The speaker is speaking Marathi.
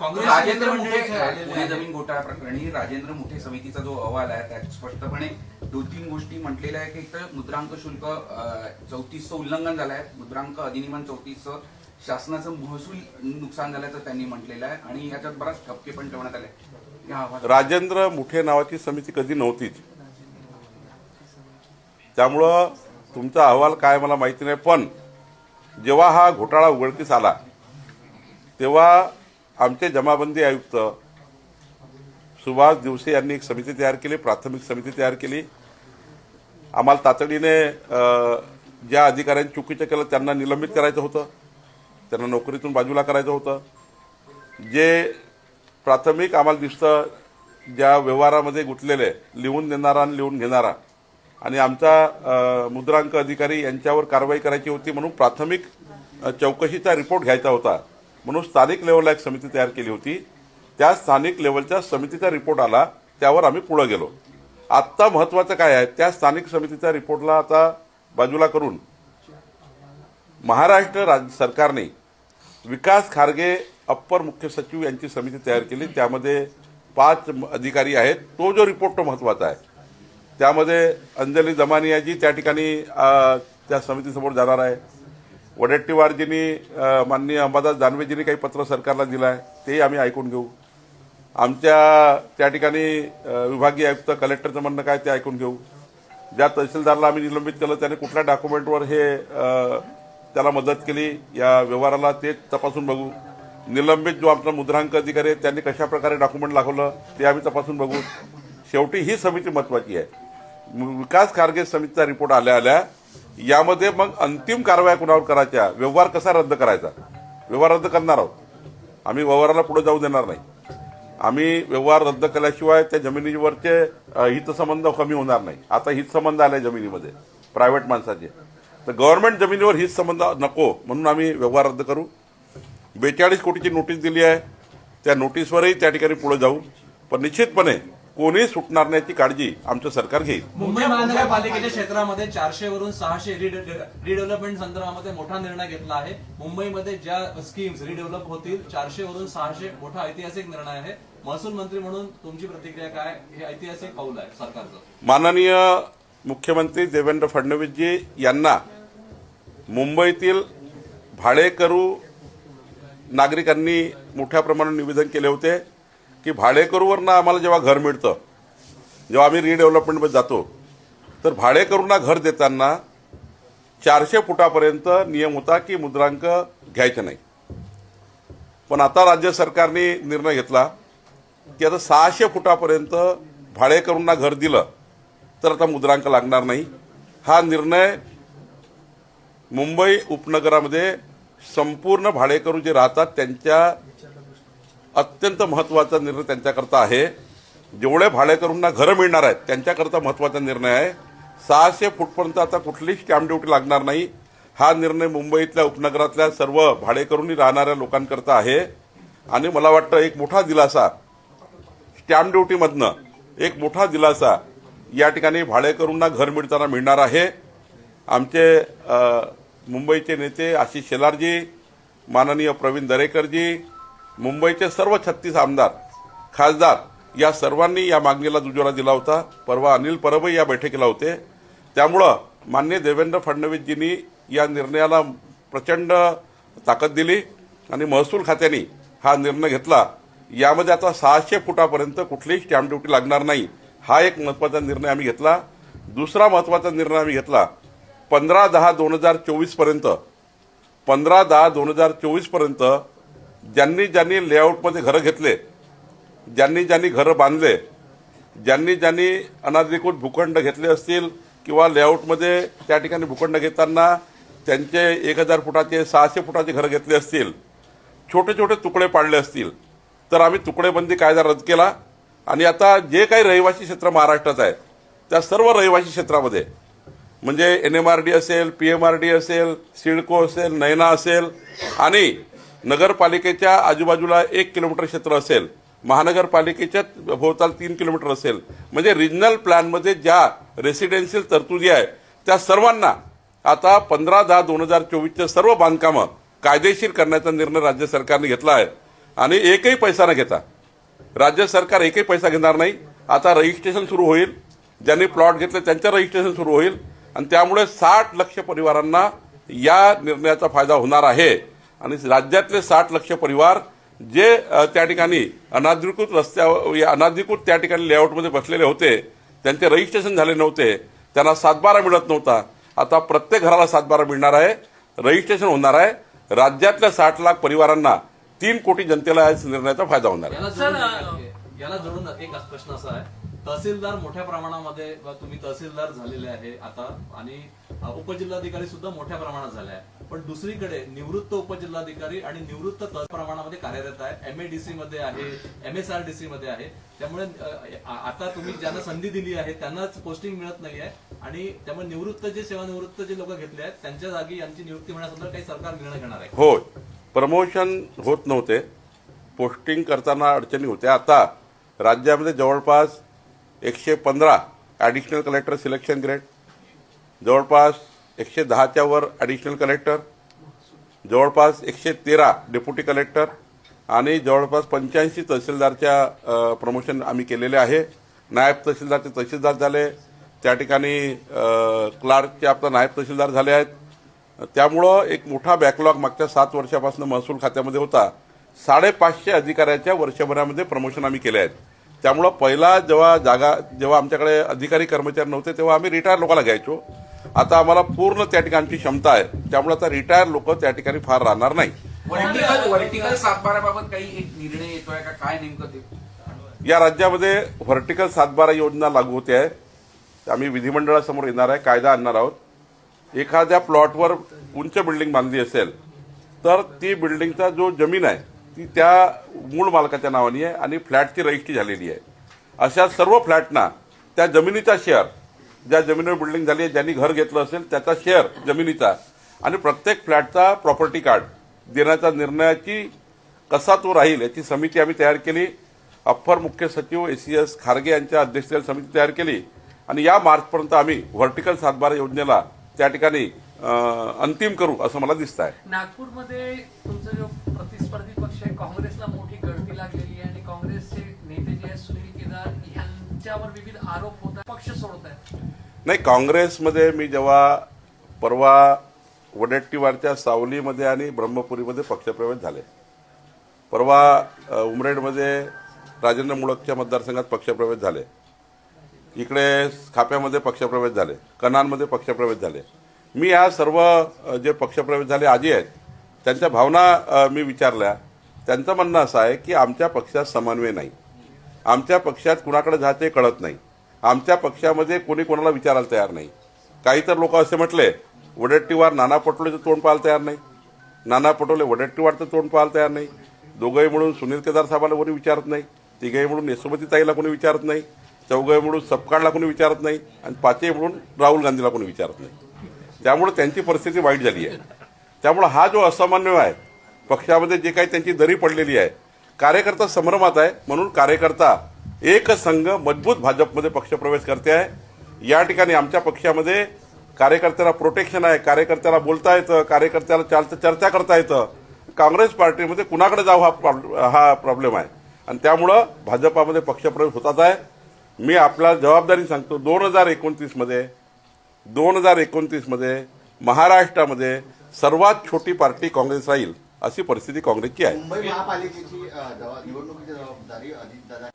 काँग्रेस राजेंद्र मुठे आलेले पुणे. जमीन घोटाळा प्रकरणी राजेंद्र मुठे समितीचा जो अहवाल आहे त्यात स्पष्टपणे दोन तीन गोष्टी म्हटलेल्या आहे की एक तर मुद्रांक शुल्क चौतीसचं उल्लंघन झालं आहे. मुद्रांक अधिनियमन चौतीसचं शासनाचं महसूल नुकसान झाल्याचं त्यांनी म्हटलेलं आहे. आणि याच्यात बराच ठपके पण ठेवण्यात आले राजेंद्र मुठे नावाची समिती कधी नव्हतीच. त्यामुळं तुमचा अहवाल काय मला माहिती नाही पण जेव्हा हा घोटाळा उघडकीस आला तेव्हा आमचे जमाबंदी आयुक्त सुभाष दिवसे यांनी एक समिती तयार केली प्राथमिक समिती तयार केली. आम्हाला तातडीने ज्या अधिकाऱ्यांनी चुकीचं केलं त्यांना निलंबित करायचं होतं. त्यांना नोकरीतून बाजूला करायचं होतं. जे प्राथमिक आम्हाला दिसतं ज्या व्यवहारामध्ये गुंतलेले लिहून देणारा आणि लिहून घेणारा. आणि आमचा मुद्रांक अधिकारी यांच्यावर कारवाई करायची होती म्हणून प्राथमिक चौकशीचा रिपोर्ट घ्यायचा होता. म्हणून स्थानिक लेवलला एक समिती तयार केली होती. त्या स्थानिक लेवलच्या समितीचा रिपोर्ट आला त्यावर आम्ही पुढे गेलो. आत्ता महत्वाचं काय आहे त्या स्थानिक समितीच्या रिपोर्टला आता बाजूला करून महाराष्ट्र राज्य सरकारने विकास खारगे अप्पर मुख्य सचिव यांची समिती तयार केली. त्यामध्ये पाच अधिकारी आहेत. तो जो रिपोर्ट तो महत्त्वाचा आहे. त्यामध्ये अंजली जमानियाजी त्या ठिकाणी त्या समितीसमोर जाणार आहे. वडेट्टीवारजींनी माननीय अंबादास दानवेजींनी काही पत्र सरकारला दिलं आहे तेही आम्ही ऐकून घेऊ. आमच्या त्या ठिकाणी विभागीय आयुक्त कलेक्टरचं म्हणणं काय ते ऐकून घेऊ. ज्या तहसीलदारला आम्ही निलंबित केलं त्याने कुठल्या डॉक्युमेंटवर हे त्याला मदत केली या व्यवहाराला ते तपासून बघू. निलंबित जो आमचा मुद्रांक अधिकारी आहे त्यांनी कशा प्रकारे डॉक्युमेंट दाखवलं ते आम्ही तपासून बघू. शेवटी ही समिती महत्वाची आहे. विकास खारगे समितीचा रिपोर्ट आल्या आल्या यामध्ये मग अंतिम कारवाया कुणावर करायच्या? व्यवहार कसा रद्द करायचा? व्यवहार रद्द करणार आहोत. आम्ही व्यवहाराला पुढे जाऊ देणार नाही. आम्ही व्यवहार रद्द केल्याशिवाय त्या जमिनीवरचे हितसंबंध कमी होणार नाही. आता हितसंबंध आले जमिनीमध्ये प्रायव्हेट माणसाचे. तर गव्हर्नमेंट जमिनीवर हितसंबंध नको म्हणून आम्ही व्यवहार रद्द करू. बेचाळीस कोटीची नोटीस दिली आहे. त्या नोटीसवरही त्या ठिकाणी पुढे जाऊ. पण निश्चितपणे कोणी सुटणार नाही याची काळजी आमचं सरकार घेईल. मुंबई महानगरपालिकेच्या क्षेत्रामध्ये चारशे वरून सहाशे रिडेव्हलपमेंट संदर्भामध्ये मोठा निर्णय घेतला आहे. मुंबईमध्ये ज्या स्कीम्स रिडेव्हलप होतील चारशे वरून सहाशे मोठा ऐतिहासिक निर्णय आहे. महसूल मंत्री म्हणून तुमची प्रतिक्रिया काय? हे ऐतिहासिक पाऊल आहे सरकारचं. माननीय मुख्यमंत्री देवेंद्र फडणवीसजी यांना मुंबईतील भाडेकरू नागरिकांनी मोठ्या प्रमाणात निवेदन केले होते. की भाडेकरूवरनं आम्हाला जेव्हा घर मिळतं जेव्हा आम्ही रिडेव्हलपमेंटमध्ये जातो तर भाडेकरूंना घर देताना चारशे फुटापर्यंत नियम होता की मुद्रांक घ्यायचे नाही. पण आता राज्य सरकारने निर्णय घेतला की आता सहाशे फुटापर्यंत भाडेकरूंना घर दिलं तर आता मुद्रांक लागणार नाही. हा निर्णय मुंबई उपनगरामध्ये संपूर्ण भाडेकरू जे राहतात त्यांच्या अत्यंत महत्त्वाचा निर्णय त्यांच्याकरता आहे. जेवढे भाडेकरूंना घरं मिळणार आहेत त्यांच्याकरता महत्त्वाचा निर्णय आहे. सहाशे फूटपर्यंत आता कुठलीही स्टॅम्प ड्युटी लागणार नाही. हा निर्णय मुंबईतल्या उपनगरातल्या सर्व भाडेकरूंनी राहणाऱ्या लोकांकरता आहे. आणि मला वाटतं एक मोठा दिलासा स्टॅम्प ड्युटीमधनं एक मोठा दिलासा या ठिकाणी भाडेकरूंना घर मिळताना मिळणार आहे. आमचे मुंबईचे नेते आशिष शेलारजी माननीय प्रवीण दरेकरजी मुंबईचे सर्व छत्तीस आमदार खासदार या सर्वांनी या मागणीला दुजोरा दिला होता. परवा अनिल परबही या बैठकीला होते. त्यामुळं मान्य देवेंद्र फडणवीसजींनी या निर्णयाला प्रचंड ताकद दिली आणि महसूल खात्याने हा निर्णय घेतला. यामध्ये आता सहाशे फुटापर्यंत कुठलीही स्टॅम्प ड्युटी लागणार नाही. हा एक महत्त्वाचा निर्णय आम्ही घेतला. दुसरा महत्त्वाचा निर्णय आम्ही घेतला. पंधरा दहा दोन हजार चोवीसपर्यंत पंधरा दहा दोन हजार चोवीसपर्यंत ज्यांनी ज्यांनी लेआउटमध्ये घरं घेतले ज्यांनी ज्यांनी घरं बांधले ज्यांनी ज्यांनी अनाधिकृत भूखंड घेतले असतील किंवा लेआउटमध्ये त्या ठिकाणी भूखंड घेताना त्यांचे एक हजार फुटाचे सहाशे फुटाचे घरं घेतले असतील छोटे छोटे तुकडे पाडले असतील तर आम्ही तुकडेबंदी कायदा रद्द केला. आणि आता जे काही रहिवासी क्षेत्र महाराष्ट्रात आहे त्या सर्व रहिवासी क्षेत्रामध्ये म्हणजे एन एम आर डी असेल पी एम आर डी असेल सिडको असेल नैना असेल आणि नगरपालिकेच्या आजूबाजूला एक किलोमीटर क्षेत्र असेल महानगरपालिकेच्या भोवताल तीन किलोमीटर असेल म्हणजे रिजनल प्लॅनमध्ये ज्या रेसिडेन्शियल तरतुदी आहे त्या सर्वांना आता पंधरा दहा दोन हजार चोवीसच्या सर्व बांधकामं कायदेशीर करण्याचा निर्णय राज्य सरकारने घेतला आहे. आणि एकही पैसा न घेता राज्य सरकार एकही पैसा घेणार नाही. आता रजिस्ट्रेशन सुरू होईल. ज्यांनी प्लॉट घेतले त्यांचं रजिस्ट्रेशन सुरू होईल. आणि त्यामुळे साठ लक्ष परिवारांना या निर्णयाचा फायदा होणार आहे. आणि राज्यातले साठ लक्ष परिवार जे त्या ठिकाणी अनाधिकृत रस्त्यावर या अनाधिकृत त्या ठिकाणी लेआउटमध्ये बसलेले होते त्यांचे रजिस्ट्रेशन झाले नव्हते त्यांना सातबारा मिळत नव्हता. आता प्रत्येक घराला सातबारा मिळणार आहे रजिस्ट्रेशन होणार आहे. राज्यातल्या साठ लाख परिवारांना तीन कोटी जनतेला या निर्णयाचा फायदा होणार आहे. याला जोडून एक प्रश्न असा आहे तहसीलदार मोठ्या प्रमाणामध्ये तुम्ही तहसीलदार झालेले आहे आता आणि उपजिल्हाधिकारी सुद्धा मोठ्या प्रमाणात झाले आहे. पण दुसरीकडे निवृत्त उपजिल्हाधिकारी आणि निवृत्त प्रमाणामध्ये कार्यरत आहे. एमएडीसी मध्ये आहे एमएसआरडीसी मध्ये आहे. त्यामुळे आता तुम्ही ज्यांना संधी दिली आहे त्यांनाच पोस्टिंग मिळत नाही आहे आणि त्यामुळे निवृत्त जे सेवानिवृत्त जे लोक घेतले आहेत त्यांच्या जागी यांची नियुक्ती होण्यासंदर्भात काही सरकार निर्णय घेणार आहे. होय. प्रमोशन होत नव्हते. पोस्टिंग करताना अडचणी होत्या. आता राज्यामध्ये जवळपास एकशे पंधरा ॲडिशनल कलेक्टर सिलेक्शन ग्रेड जवळपास एकशे दहाच्या वर ॲडिशनल कलेक्टर जवळपास एकशे तेरा डेप्युटी कलेक्टर आणि जवळपास पंच्याऐंशी तहसीलदारच्या प्रमोशन आम्ही केलेले आहे. नायब तहसीलदारचे तहसीलदार झाले. त्या ठिकाणी क्लार्कचे आपला नायब तहसीलदार झाले आहेत. त्यामुळं एक मोठा बॅकलॉग मागच्या सात वर्षापासून महसूल खात्यामध्ये होता. साडेपाचशे अधिकाऱ्याच्या वर्षभरामध्ये प्रमोशन आम्ही केले आहेत. त्यामुळं पहिला जेव्हा जागा जेव्हा आमच्याकडे अधिकारी कर्मचारी नव्हते तेव्हा आम्ही रिटायर लोकांना घ्यायचो. आता आम्हाला पूर्ण त्या ठिकाणची क्षमता आहे. त्यामुळे आता रिटायर लोक त्या ठिकाणी फार राहणार नाही. व्हर्टिकल व्हर्टिकल सातबाराबाबत काही एक निर्णय येतोय का? काय नेमकं ते? या राज्यामध्ये व्हर्टिकल सातबारा योजना लागू होते आहे. आम्ही विधिमंडळासमोर येणार आहे कायदा आणणार आहोत. एखाद्या प्लॉटवर उंच बिल्डिंग बांधली असेल तर ती बिल्डिंगचा जो जमीन आहे ती त्या मूळ मालकाच्या नावाने आहे आणि फ्लॅटची रजिस्ट्री झालेली आहे. अशा सर्व फ्लॅटना त्या जमिनीचा शेअर ज्या जमिनीवर बिल्डिंग झाली आहे ज्यांनी घर घेतलं असेल त्याचा शेअर जमिनीचा आणि प्रत्येक फ्लॅटचा प्रॉपर्टी कार्ड देण्याचा निर्णयाची कसा तो राहील याची समिती आम्ही तयार केली. अप्पर मुख्य सचिव ए सी एस खारगे यांच्या अध्यक्षतेला समिती तयार केली. आणि या मार्चपर्यंत आम्ही व्हर्टिकल सातबारा योजनेला त्या ठिकाणी अंतिम करू असं मला दिसत आहे नागपूरमध्ये तुमचा जो प्रतिस्पर्धी पक्ष आहे काँग्रेसला मोठी गळती लागलेली आहे आणि काँग्रेसचे नेते जे आहेत सुनील केदार यांच्यावर विविध आरोप होत आहेत पक्ष सोडत आहेत. नाही काँग्रेसमध्ये मी जेव्हा परवा वडेट्टीवारच्या सावलीमध्ये आणि ब्रह्मपुरीमध्ये पक्षप्रवेश झाले. परवा उमरेडमध्ये राजेंद्र मुळकच्या मतदारसंघात पक्षप्रवेश झाले. इकडे खाप्यामध्ये पक्षप्रवेश झाले. कनानमध्ये पक्षप्रवेश झाले. मी या सर्व जे पक्षप्रवेश झाले आजी आहेत त्यांच्या भावना मी विचारल्या. त्यांचं म्हणणं असं आहे की आमच्या पक्षात समन्वय नाही. आमच्या पक्षात कुणाकडे जाते कळत नाही. आमच्या पक्षामध्ये कोणी कोणाला विचारायला तयार नाही. काही तर लोक असे म्हटले वडेट्टीवार नाना पटोलेचं तोंड पाहायला तयार नाही. नाना पटोले वडेट्टीवारचं तोंड पाहायला तयार नाही. दोघंही म्हणून सुनील केदार साहेबाला कोणी विचारत नाही. तिघंही म्हणून यशोमती ताईला कोणी विचारत नाही. चौघंही म्हणून सपकाळला कोणी विचारत नाही. आणि पाचही म्हणून राहुल गांधीला कोणी विचारत नाही. त्यामुळे त्यांची परिस्थिती वाईट झाली आहे. त्यामुळे हा जो असमन्वय आहे पक्षामध्ये जे काही त्यांची दरी पडलेली आहे कार्यकर्ता संभ्रमात आहे म्हणून कार्यकर्ता एक संघ मजबूत भाजपमध्ये पक्षप्रवेश करते आहे. या ठिकाणी आमच्या पक्षामध्ये कार्यकर्त्याला प्रोटेक्शन आहे कार्यकर्त्याला बोलता येतं कार्यकर्त्याला चालतं चर्चा करता येतं. काँग्रेस पार्टीमध्ये कुणाकडे जाऊ हा प्रॉब्ल- हा प्रॉब्लेम आहे. आणि त्यामुळं भाजपामध्ये पक्षप्रवेश होतात आहे. मी आपला जबाबदारी सांगतो दोन हजार एकोणतीसमध्ये दोन हजार एकोणतीसमध्ये महाराष्ट्रामध्ये सर्वात छोटी पार्टी काँग्रेस राहील. अशी परिस्थिती काँग्रेसची आहे. मुंबई महापालिकेची निवडणुकीची जबाबदारी अजितदादा